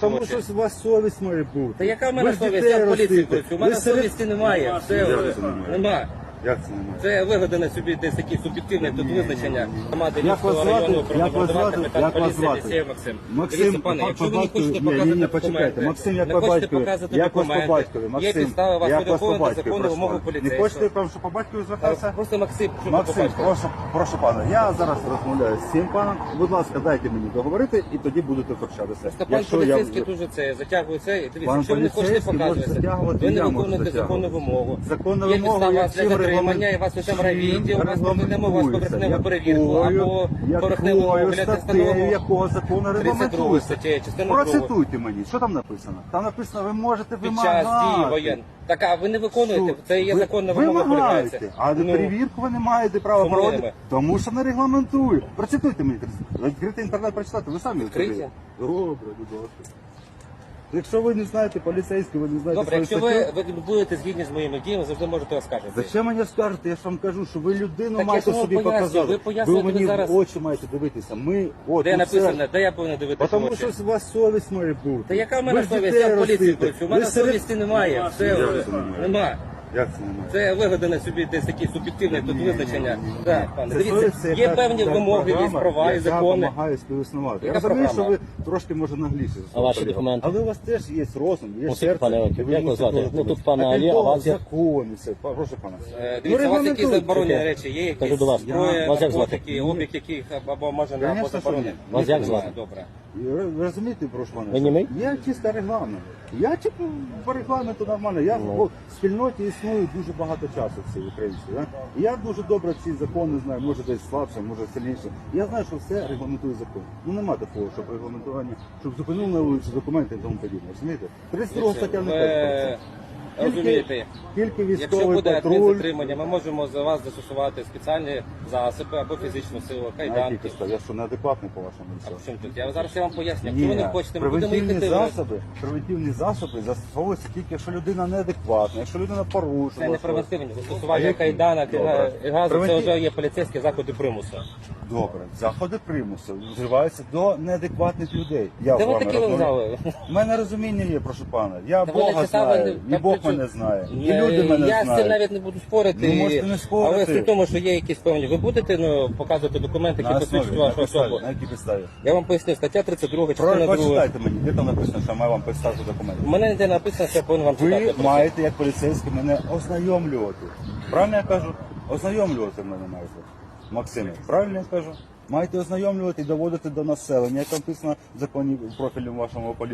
Тому що у вас совість має бути. Та яка в Ви мене ж совість? дітей Я в поліції ростите. працюю. У мене Ви серед- совісті немає. Все, нема. Як це немає? Це вигадане собі десь такі суб'єктивне тут визначення. Громади Як вас Львівського звати? району Як вас звати? капітан Як вас поліції звати? Максим. Максим, Дивіться, пане, по- якщо ви не хочете ні, ні, почекайте. документи, Максим, як не по хочете батькові? показати Як вас по документи, батькові? Є Максим, підстава вас як вас по переходити батькові? законну прошу вимогу пана? Не поліцейського. хочете, прям, що по батькові звертатися? Просто Максим, що ви Максим, побачите? прошу, прошу пана, я зараз розмовляю з цим паном. Будь ласка, дайте мені договорити і тоді будете общатися. Просто пан поліцейський дуже це затягує це. І Дивіться, Пан якщо ви не хочете поліцейський може показувати, затягувати, ви не я можу виконуєте законну затягувати. вимогу. Законна Є вимога, підстава як для затримання, і вас веземо райвідділ, вас проведемо вас поверхневу перевірку, або поверхневу огляд статтею якого закону 32 регламентується? статтею, частину другу. Процитуйте мені, що там написано? Там написано, ви можете Під час дії воєн. Так, а ви не виконуєте, Що? це є Ви законна вимога вимагаєте, а Ну, перевірку ви не маєте права Чому проводити, тому що не регламентує. Процитуйте мені. Відкритий інтернет прочитати, ви самі Відкриті? Добре, будь ласка. Якщо ви не знаєте поліцейський, ви не знаєте Добре, якщо ви, ви будете згідні з моїми діями, завжди можете оскаржити. Зачем мені скажете? Я ж вам кажу, що ви людину Так я маєте ж вам собі пояснюю, показати. ви пояснюєте мені зараз- в очі маєте дивитися. Ми, от, Де і написано, все. де я повинен дивитися Тому очі? що у вас совість має бути. Та яка в Ви мене ж совість? дітей Я в поліції ростите. працюю. У мене Ви серед- совісті немає. Все, вже. немає? нема. Як це немає? Це вигадане собі десь такі суб'єктивне тут визначення. Так, пане, дивіться, є певні вимоги, є права і закони. допомагає співіснувати. Я Яка розумію, що програма? ви трошки може нагліше. А ваші документи? Але у вас теж є розум, є Ось, серце. пане Олег, і ви як мусите звати? робити. Ну, тут пане А Алі, крім а того, вас як? закони, все. Прошу пана. Е, Ну, Дивіться, у вас якісь регламентуйте. заборонені речі, є Кажу якісь до вас. зброя, Вас як звати? наркотики, облік яких або може не або Конечно, що заборонений. Вас як звати? Добре. Ви розумієте, пана? Ви німий? Я чисто регламент. Я типу по регламенту нормально. Я Ну. в спільноті існую дуже багато часу в цій українській. Да? І я дуже добре ці закони знаю, може десь слабше, може сильніше. Я знаю, що все регламентує закон. Ну нема такого, щоб регламентування, щоб зупинили на вулиці документи і тому подібне. Розумієте? 32 стаття не кажуть. Розумієте, Тільки Якщо військовий буде патруль. адмінзатримання, ми можемо за вас застосувати спеціальні засоби або фізичну силу, На підставі? Я що неадекватний по вашому А чому тут? Я зараз я вам поясню. Якщо ви не хочете, ми будемо превентивні їхати. засоби, превентивні засоби застосовуються тільки, якщо людина неадекватна, якщо людина порушила. Це не щось. превентивні. А Застосування які? кайданок Добре. і газу це Превентив- вже є поліцейські заходи примусу. Добре, заходи примусу вживаються до неадекватних людей. Я Де з ви вами такі розмовляю. вокзали? У мене розуміння є, прошу пана. Я Та Бога читали, знаю, і Бог при мене знає, і Е, люди мене Я з цим знають. навіть не буду спорити. Ну, можете не спорити. Але суть в тому, що є якісь певні. Ви будете ну, показувати документи, які посвідчують вашу особу. на якій підставі? Я вам поясню, стаття 32, Про, частина 2. почитайте мені, де там написано, що я маю вам представити документи. У мене ніде написано, що я повинен вам читати. Ви про маєте як поліцейський мене ознайомлювати. Правильно я кажу? Ознайомлювати мене маєте. Максиме, правильно я кажу? Маєте ознайомлювати і доводити до населення, як написано в законі профілі вашому полі.